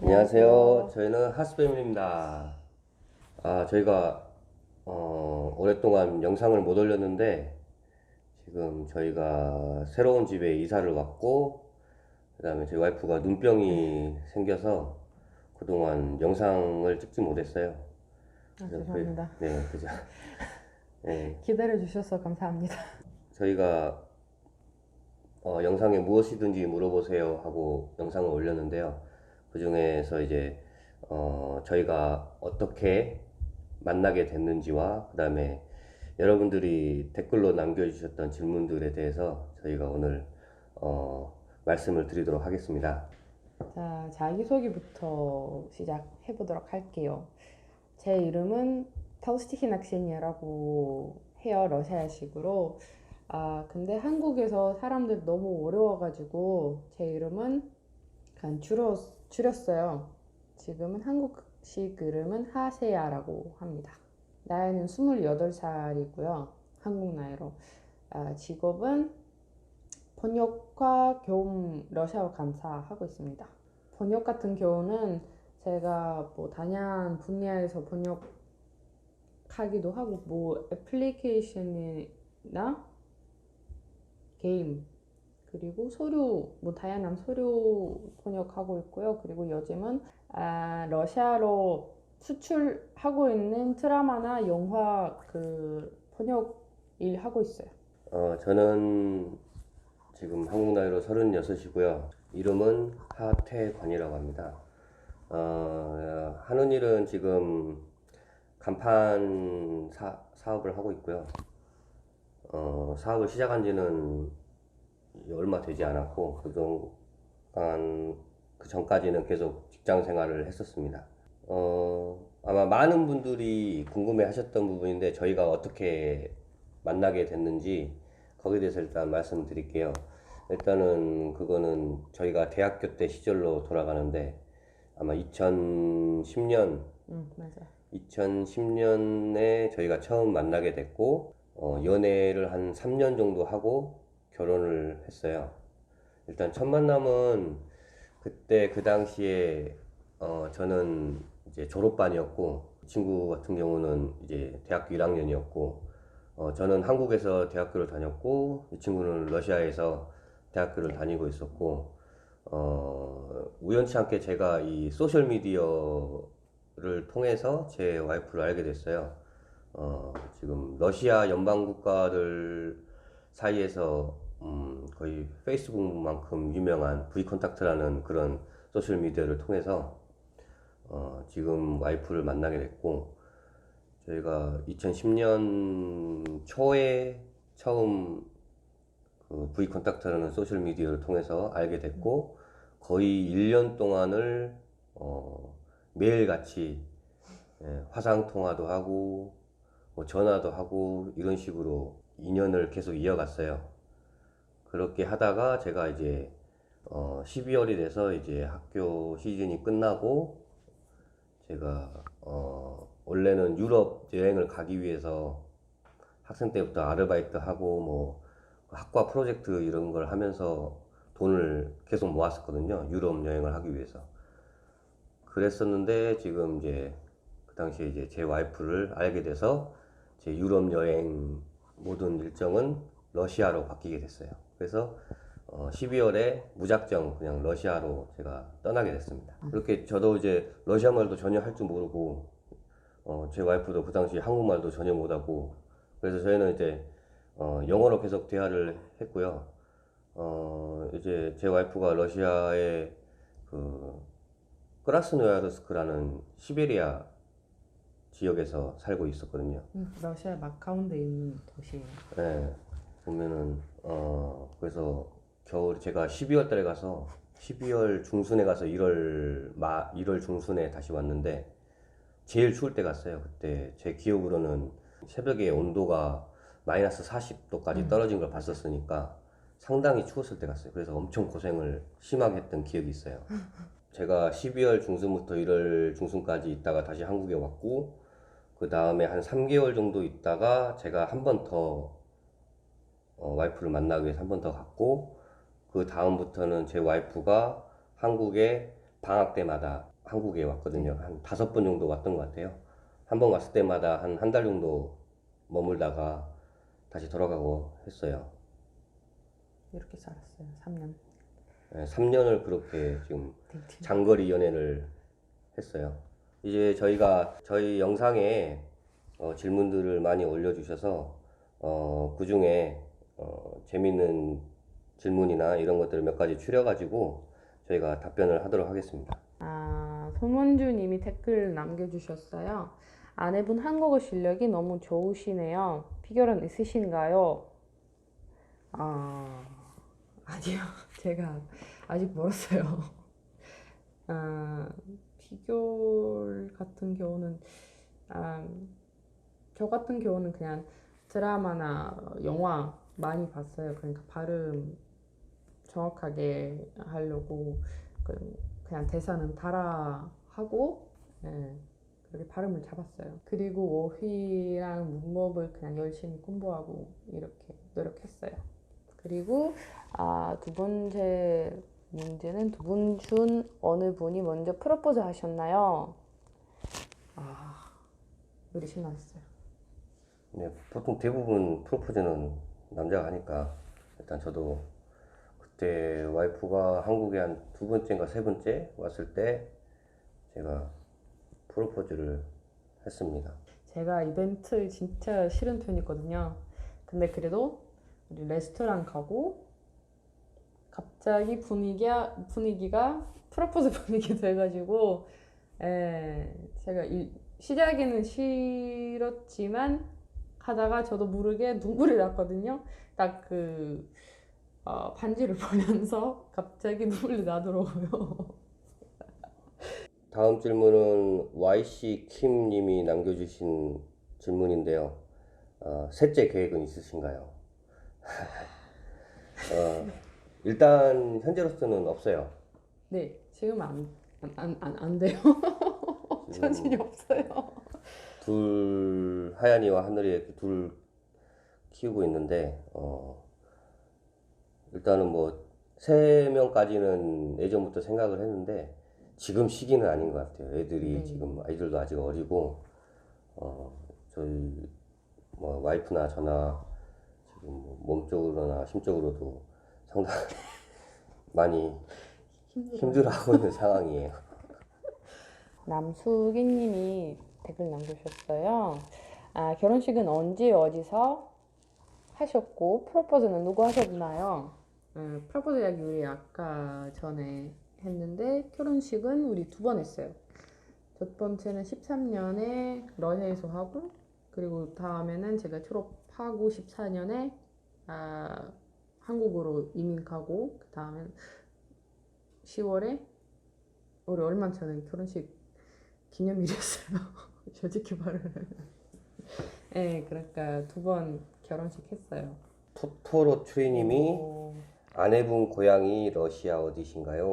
안녕하세요. 저희는 하스패밀리입니다. 아, 저희가 어, 오랫동안 영상을 못 올렸는데 지금 저희가 새로운 집에 이사를 왔고 그다음에 저희 와이프가 눈병이 생겨서 그동안 영상을 찍지 못했어요. 아, 그래서 죄송합니다. 그- 네, 그죠. 네, 기다려 주셔서 감사합니다. 저희가 어, 영상에 무엇이든지 물어보세요 하고 영상을 올렸는데요. 그 중에서 이제 어, 저희가 어떻게 만나게 됐는지와 그 다음에 여러분들이 댓글로 남겨주셨던 질문들에 대해서 저희가 오늘 어, 말씀을 드리도록 하겠습니다. 자, 자기소개부터 시작해 보도록 할게요. 제 이름은 타우스티히 낙시니라고 해요. 러시아식으로. 아, 근데 한국에서 사람들 너무 어려워가지고 제 이름은 줄여, 줄였어요. 지금은 한국식 이름은 하세야라고 합니다. 나이는 28살이고요. 한국 나이로. 아, 직업은 번역과 교훈 러시아어 감사하고 있습니다. 번역 같은 경우는 제가 뭐 다양한 분야에서 번역하기도 하고 뭐 애플리케이션이나 게임 그리고 서류 뭐 다양한 서류 번역하고 있고요. 그리고 요즘은 아, 러시아로 수출하고 있는 드라마나 영화 그 번역 일 하고 있어요. 어, 저는 지금 한국 나이로 36이고요. 이름은 하태관이라고 합니다. 어, 하는 일은 지금 간판 사, 사업을 하고 있고요. 어, 사업을 시작한 지는 얼마 되지 않았고, 그동안, 그 전까지는 계속 직장 생활을 했었습니다. 어, 아마 많은 분들이 궁금해 하셨던 부분인데, 저희가 어떻게 만나게 됐는지, 거기에 대해서 일단 말씀드릴게요. 일단은 그거는 저희가 대학교 때 시절로 돌아가는데, 아마 2010년 응, 맞아. 2010년에 저희가 처음 만나게 됐고, 어, 연애를 한 3년 정도 하고 결혼을 했어요. 일단 첫 만남은 그때 그 당시에 어, 저는 이제 졸업반이었고, 이 친구 같은 경우는 이제 대학교 1학년이었고, 어, 저는 한국에서 대학교를 다녔고, 이 친구는 러시아에서 대학교를 다니고 있었고, 어, 우연치 않게 제가 이 소셜 미디어를 통해서 제 와이프를 알게 됐어요. 어, 지금 러시아 연방 국가들 사이에서 음, 거의 페이스북만큼 유명한 V콘탁트라는 그런 소셜 미디어를 통해서 어, 지금 와이프를 만나게 됐고 저희가 2010년 초에 처음 그 V콘탁트라는 소셜 미디어를 통해서 알게 됐고 거의 1년 동안을 어, 매일같이 예, 화상 통화도 하고 뭐 전화도 하고 이런 식으로 인연을 계속 이어갔어요. 그렇게 하다가 제가 이제 어 12월이 돼서 이제 학교 시즌이 끝나고 제가 어 원래는 유럽 여행을 가기 위해서 학생 때부터 아르바이트 하고 뭐 학과 프로젝트 이런 걸 하면서 돈을 계속 모았었거든요. 유럽 여행을 하기 위해서. 그랬었는데 지금 이제 그 당시에 이제 제 와이프를 알게 돼서 제 유럽 여행 모든 일정은 러시아로 바뀌게 됐어요. 그래서 어 12월에 무작정 그냥 러시아로 제가 떠나게 됐습니다. 그렇게 저도 이제 러시아 말도 전혀 할 줄 모르고 어 제 와이프도 그 당시 한국말도 전혀 못하고 그래서 저희는 이제 어 영어로 계속 대화를 했고요. 어 이제 제 와이프가 러시아의 그 크라스노야르스크라는 시베리아 지역에서 살고 있었거든요. 응, 러시아 마카오인데 있는 도시예요. 네, 보면은 어 그래서 겨울 제가 12월 달에 가서 12월 중순에 가서 1월 마 1월 중순에 다시 왔는데 제일 추울 때 갔어요. 그때 제 기억으로는 새벽에 온도가 마이너스 40도까지 떨어진 걸 봤었으니까 상당히 추웠을 때 갔어요. 그래서 엄청 고생을 심하게 했던 기억이 있어요. 제가 12월 중순부터 1월 중순까지 있다가 다시 한국에 왔고 그 다음에 한 3개월 정도 있다가 제가 한 번 더 어, 와이프를 만나기 위해서 한 번 더 갔고 그 다음부터는 제 와이프가 한국에 방학 때마다 한국에 왔거든요. 한 다섯 번 정도 왔던 것 같아요. 한 번 왔을 때마다 한 한 달 정도 머물다가 다시 돌아가고 했어요. 이렇게 살았어요. 3년. 3년을 그렇게 지금 데이트. 장거리 연애를 했어요. 이제 저희가 저희 영상에 어, 질문들을 많이 올려주셔서 어, 그 중에 어, 재밌는 질문이나 이런 것들을 몇 가지 추려가지고 저희가 답변을 하도록 하겠습니다. 아, 손원주 님이 댓글 남겨주셨어요. 아내분 한국어 실력이 너무 좋으시네요. 비결은 있으신가요? 아, 아니요. 제가 아직 멀었어요. 아, 비결 같은 경우는, 아, 저 같은 경우는 그냥 드라마나 영화 많이 봤어요. 그러니까 발음 정확하게 하려고 그- 그냥 대사는 따라 하고 예, 그렇게 발음을 잡았어요. 그리고 어휘랑 문법을 그냥 열심히 공부하고 이렇게 노력했어요. 그리고 아, 두 번째 문제는 두 분 중 어느 분이 먼저 프로포즈 하셨나요? 아, 우리 신났어요. 네, 보통 대부분 프로포즈는 남자가 하니까 일단 저도 그때 와이프가 한국에 한 두 번째인가 세 번째 왔을 때 제가 프로포즈를 했습니다. 제가 이벤트 진짜 싫은 편이거든요. 근데 그래도 우리 레스토랑 가고 갑자기 분위기가 분위기가 프로포즈 분위기 돼가지고 에, 제가 이, 시작에는 싫었지만 하다가 저도 모르게 눈물이 났거든요. 딱그 반지를 보면서 갑자기 눈물이 나더라고요. 다음 질문은 YC 킴님이 남겨주신 질문인데요. 어, 셋째 계획은 있으신가요? 어, 일단 현재로서는 없어요. 네, 지금 안, 안, 안, 안 돼요. 자신이 없어요. 둘 하얀이와 하늘이 이렇게 둘 키우고 있는데 어, 일단은 뭐 세 명까지는 예전부터 생각을 했는데 지금 시기는 아닌 것 같아요. 애들이 네. 지금 아이들도 아직 어리고 어, 저희 뭐 와이프나 저나 지금 뭐 몸적으로나 심적으로도 상당히 많이 힘들어하고 있는 상황이에요. 남수기님이 댓글 남겨주셨어요. 아, 결혼식은 언제 어디서 하셨고 프로포즈는 누구 하셨나요? 음, 프로포즈 이야기 우리 아까 전에 했는데 결혼식은 우리 두 번 했어요. 첫 번째는 13년에 러시아에서 하고 그리고 다음에는 제가 졸업하고 14년에 아, 한국으로 이민 가고 그 다음에 10월에 우리 얼마 전에 결혼식 기념일이었어요. 솔직히 말하면. 네, 그러니까 두 번 결혼식 했어요. 토토로 트리님이 오, 아내분 고향이 러시아 어디신가요?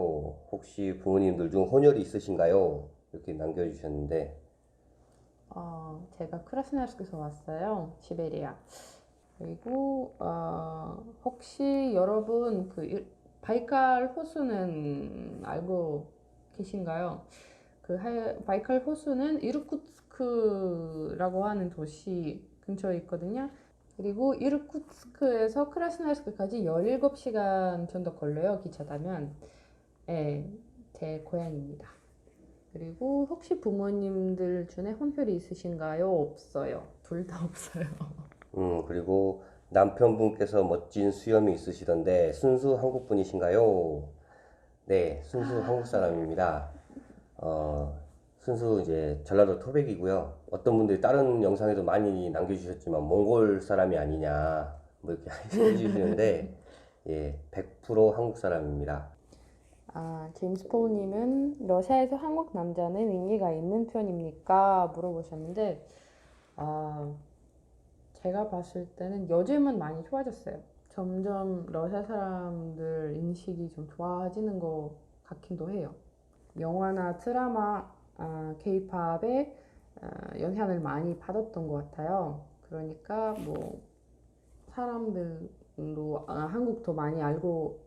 혹시 부모님들 중 혼혈이 있으신가요? 이렇게 남겨주셨는데 어, 제가 크라스노야르스크에서 왔어요. 시베리아. 그리고 어, 혹시 여러분 그 일- 바이칼 호수는 알고 계신가요? 그 하- 바이칼 호수는 이르쿠츠 크라고 하는 도시 근처에 있거든요. 그리고 이르쿠츠크에서 크라스노야르스크까지 17시간 정도 걸려요. 기차 타면. 네, 제 고향입니다. 그리고 혹시 부모님들 중에 혼혈이 있으신가요? 없어요. 둘 다 없어요. 음 그리고 남편분께서 멋진 수염이 있으시던데 순수 한국 분이신가요? 네, 순수 한국 사람입니다. 어, 순수 이제 전라도 토백이고요. 어떤 분들이 다른 영상에도 많이 남겨주셨지만 몽골 사람이 아니냐 뭐 이렇게 해주시는데 예, 100% 한국 사람입니다. 아, 제임스 폴님은 러시아에서 한국 남자는 인기가 있는 편입니까? 물어보셨는데, 아, 제가 봤을 때는 요즘은 많이 좋아졌어요. 점점 러시아 사람들 인식이 좀 좋아지는 것 같기도 해요. 영화나 드라마, 아, 케이팝에 아, 영향을 많이 받았던 것 같아요. 그러니까 뭐 사람들도 아, 한국 더 많이 알고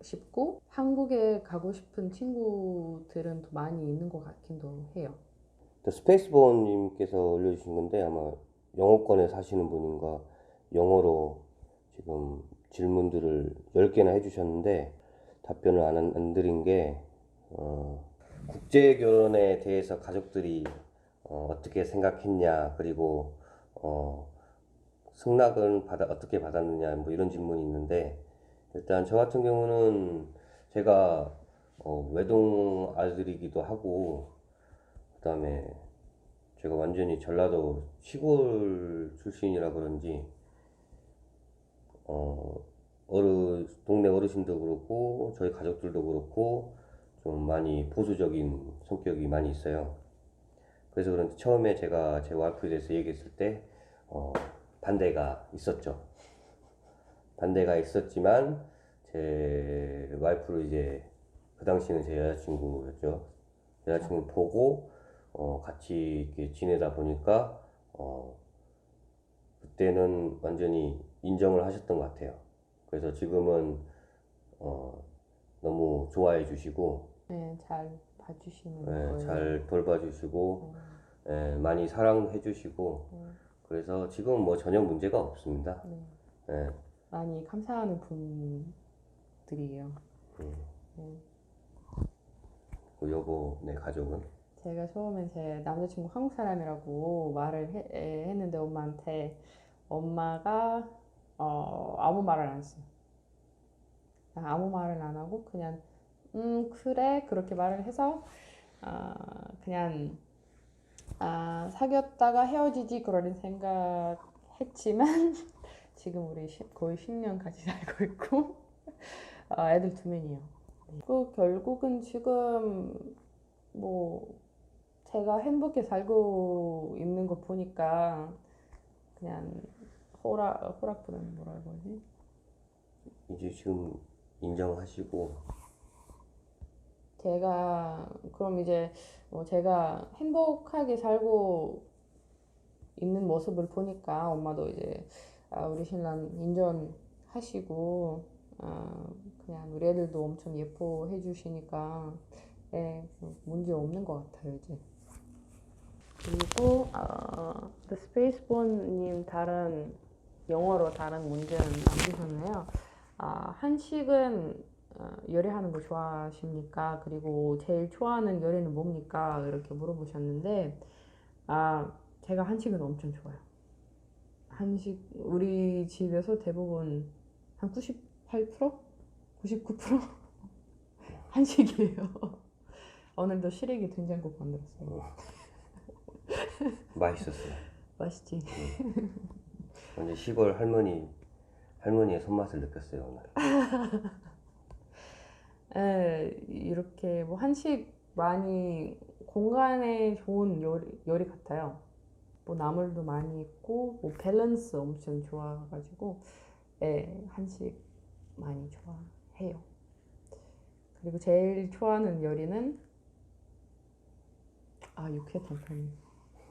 싶고 한국에 가고 싶은 친구들은 더 많이 있는 것 같긴도 해요. 스페이스본님께서 올려주신 건데 아마 영어권에 사시는 분인가 영어로 지금 질문들을 10개나 해주셨는데 답변을 안, 안 드린 게 어, 국제 결혼에 대해서 가족들이 어, 떻게 생각했냐 그리고 어, 승낙은 받아, 어떻게 받았느냐 뭐 이런 질문이 있는데 일단 저 같은 경우는 제가 어, 외동 아들이기도 하고 그다음에 제가 완전히 전라도 시골 출신이라 그런지 어 어르 동네 어르신도 그렇고 저희 가족들도 그렇고 좀 많이 보수적인 성격이 많이 있어요. 그래서 그런지 처음에 제가 제 와이프에 대해서 얘기했을 때 어, 반대가 있었죠. 반대가 있었지만 제 와이프를 이제 그 당시는 제 여자친구였죠. 여자친구 보고 어, 같이 이렇게 지내다 보니까 어, 그때는 완전히 인정을 하셨던 것 같아요. 그래서 지금은 어, 너무 좋아해 주시고 네, 잘 봐주시는 예, 거예요. 잘 돌봐주시고 음, 예, 많이 사랑해 주시고 음, 그래서 지금 뭐 전혀 문제가 없습니다. 네. 예, 많이 감사하는 분들이에요. 음. 네. 그 여보네 가족은 제가 처음에 제 남자친구 한국 사람이라고 말을 해- 에, 했는데 엄마한테 엄마가 어, 아무 말을 안 했어요. 그냥 아무 말을 안 하고 그냥 음 그래 그렇게 말을 해서 아 그냥 아 사귀었다가 헤어지지 그런 생각했지만 지금 우리 시- 거의 10년 같이 살고 있고 아, 애들 두 명이에요. 그 결국은 지금 뭐 제가 행복해 살고 있는 거 보니까 그냥 호락 호락보다는 뭐라고 하지? 이제 지금 인정하시고 제가 그럼 이제 뭐 제가 행복하게 살고 있는 모습을 보니까 엄마도 이제 아, 우리 신랑 인정하시고 아, 그냥 우리 애들도 엄청 예뻐해 주시니까 예, 뭐 문제 없는 것 같아요 이제. 그리고 어, The Spaceborn님 다른 영어로 다른 문제는 남기셨네요. 아, 한식은 어, 요리하는 거 좋아하십니까? 그리고 제일 좋아하는 요리는 뭡니까? 이렇게 물어보셨는데, 아, 제가 한식은 엄청 좋아요. 한식, 우리 집에서 대부분 한 98%? 99% 한식이에요. 오늘도 시래기 된장국 만들었어요. 맛있었어요. 맛있지? 완전 시골 할머니 할머니의 손맛을 느꼈어요 오늘. 예, 이렇게 뭐 한식 많이 공간에 좋은 요리, 요리 같아요. 뭐 나물도 많이 있고 뭐 밸런스 엄청 좋아가지고 예, 한식 많이 좋아해요. 그리고 제일 좋아하는 요리는 아 육회 단판이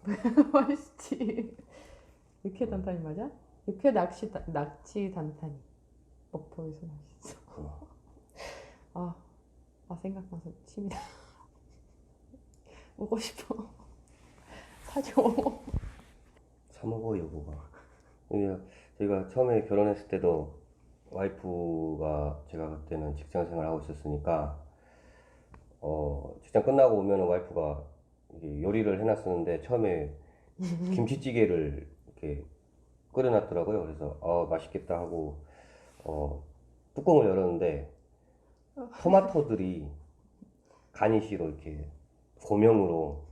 맛있지. 육회 단판이 맞아? 육회 다- 낙지 단판이 목포에서 맛있어. 아, 아 생각나서 침이 나. 먹고 싶어. 사줘. 사 먹어 여보가. 제가 처음에 결혼했을 때도 와이프가 제가 그때는 직장 생활을 하고 있었으니까 어 직장 끝나고 오면 와이프가 이게 요리를 해놨었는데 처음에 김치찌개를 이렇게 끓여놨더라고요. 그래서 아 맛있겠다 하고 어 뚜껑을 열었는데 토마토들이 가니쉬로 이렇게 고명으로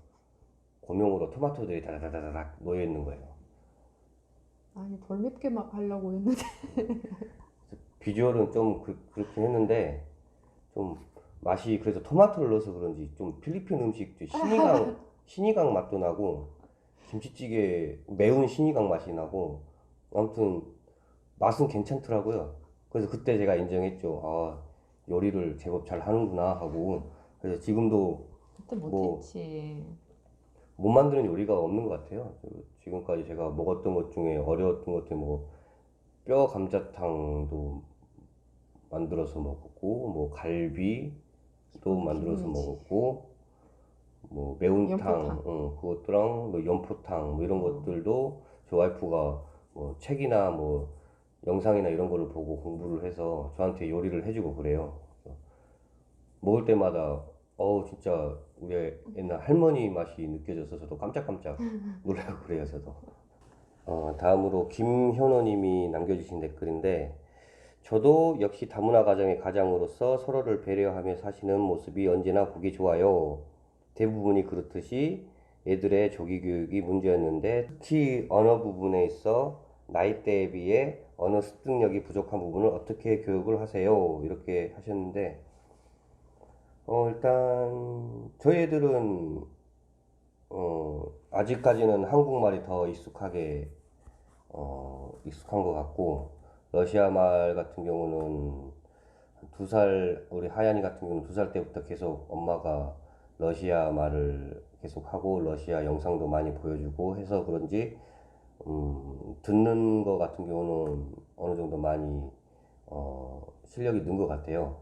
고명으로 토마토들이 다다다다닥 놓여 있는 거예요. 아니 덜 맵게 막 하려고 했는데. 비주얼은 좀 그, 그렇긴 했는데 좀 맛이 그래서 토마토를 넣어서 그런지 좀 필리핀 음식 좀 신이강 신이강 맛도 나고 김치찌개 매운 신이강 맛이 나고 아무튼 맛은 괜찮더라고요. 그래서 그때 제가 인정했죠. 아 요리를 제법 잘 하는구나 하고 그래서 지금도 그때 뭐, 못했지. 못 만드는 요리가 없는 것 같아요. 그 지금까지 제가 먹었던 것 중에 어려웠던 것 중에 뭐뼈 감자탕도 만들어서 먹었고 뭐 갈비도 만들어서 김치. 먹었고 뭐 매운탕. 응, 그것도랑 뭐 연포탕 뭐 이런 것들도 저 와이프가 뭐 책이나 뭐 영상이나 이런 거를 보고 공부를 해서 저한테 요리를 해주고 그래요. 먹을 때마다 어우 진짜 우리 옛날 할머니 맛이 느껴져서 저도 깜짝깜짝 놀라고 그래요 저도. 어, 다음으로 김현호님이 남겨주신 댓글인데 저도 역시 다문화 가정의 가장으로서 서로를 배려하며 사시는 모습이 언제나 보기 좋아요. 대부분이 그렇듯이 애들의 조기 교육이 문제였는데 특히 언어 부분에 있어 나이대에 비해 언어 습득력이 부족한 부분을 어떻게 교육을 하세요? 이렇게 하셨는데 어, 일단 저희 애들은 어, 아직까지는 한국말이 더 익숙하게 어, 익숙한 것 같고 러시아 말 같은 경우는 두 살 우리 하얀이 같은 경우는 두 살 때부터 계속 엄마가 러시아 말을 계속 하고 러시아 영상도 많이 보여주고 해서 그런지 음, 듣는 거 같은 경우는 어느 정도 많이 어, 실력이 는 것 같아요.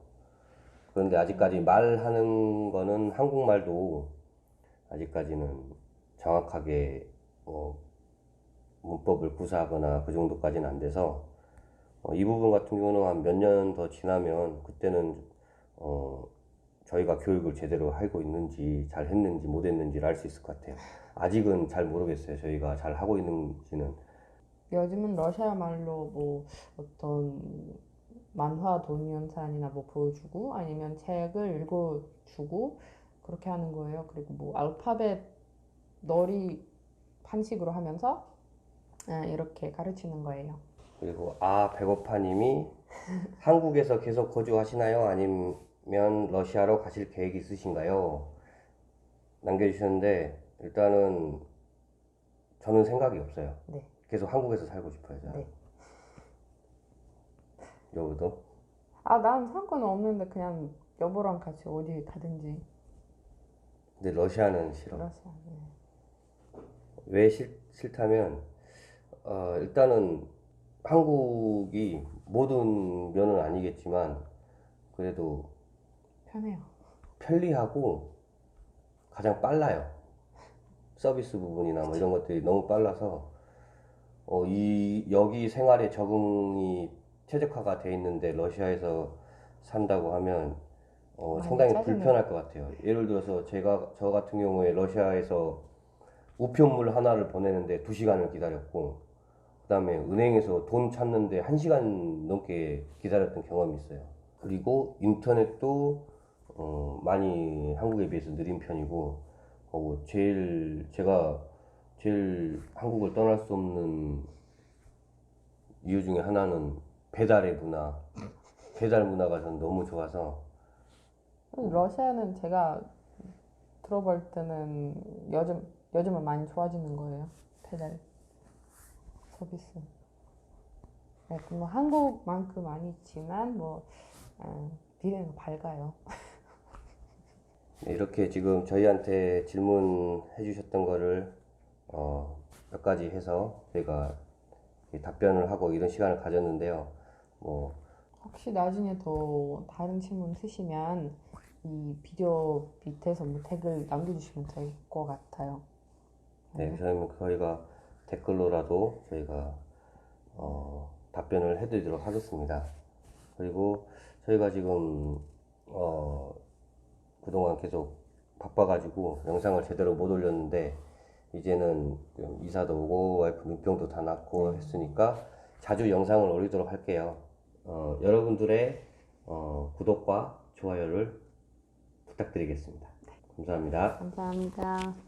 그런데 아직까지 말하는 거는 한국말도 아직까지는 정확하게 어, 문법을 구사하거나 그 정도까지는 안 돼서 어, 이 부분 같은 경우는 한 몇 년 더 지나면 그때는 어, 저희가 교육을 제대로 하고 있는지 잘 했는지 못 했는지를 알 수 있을 것 같아요. 아직은 잘 모르겠어요. 저희가 잘 하고 있는지는 요즘은 러시아 말로 뭐 어떤 만화 동영상이나 뭐 보여주고 아니면 책을 읽어주고 그렇게 하는 거예요. 그리고 뭐 알파벳 놀이 판식으로 하면서 아, 이렇게 가르치는 거예요. 그리고 아 배고파님이 한국에서 계속 거주하시나요? 아니 면 러시아로 가실 계획 있으신가요? 남겨주셨는데 일단은 저는 생각이 없어요. 네. 계속 한국에서 살고 싶어요. 저는. 네. 여보도? 아, 난 상관은 없는데 그냥 여보랑 같이 어디 가든지 근데 러시아는 싫어. 러시아. 네. 왜 싫, 싫다면 어, 일단은 한국이 모든 면은 아니겠지만 그래도 편해요. 편리하고 가장 빨라요. 서비스 부분이나 뭐 이런 것들이 너무 빨라서 어, 이 여기 생활에 적응이 최적화가 돼 있는데 러시아에서 산다고 하면 어, 상당히 짜증나요. 불편할 것 같아요. 예를 들어서 제가 저 같은 경우에 러시아에서 우편물 하나를 보내는데 두 시간을 기다렸고 그다음에 은행에서 돈 찾는데 한 시간 넘게 기다렸던 경험이 있어요. 그리고 인터넷도 어, 많이 한국에 비해서 느린 편이고 어, 제일 제가 제일 한국을 떠날 수 없는 이유 중에 하나는 배달의 문화. 배달 문화가 전 너무 좋아서 러시아는 제가 들어볼 때는 요즘 요즘은 많이 좋아지는 거예요. 배달 서비스. 네, 뭐 한국만큼 아니지만 뭐 어, 미래는 밝아요. 네, 이렇게 지금 저희한테 질문해 주셨던 거를 어, 몇 가지 해서 저희가 이 답변을 하고 이런 시간을 가졌는데요. 뭐 혹시 나중에 더 다른 질문 있으시면 이 비디오 밑에서 뭐 댓글 남겨주시면 될 것 같아요. 네, 그러면 저희가 댓글로라도 저희가 어, 답변을 해드리도록 하겠습니다. 그리고 저희가 지금 어, 그동안 계속 바빠가지고 영상을 제대로 못 올렸는데 이제는 좀 이사도 오고 와이프 눈병도 다 났고 했으니까 자주 영상을 올리도록 할게요. 어, 여러분들의 어, 구독과 좋아요를 부탁드리겠습니다. 감사합니다. 감사합니다.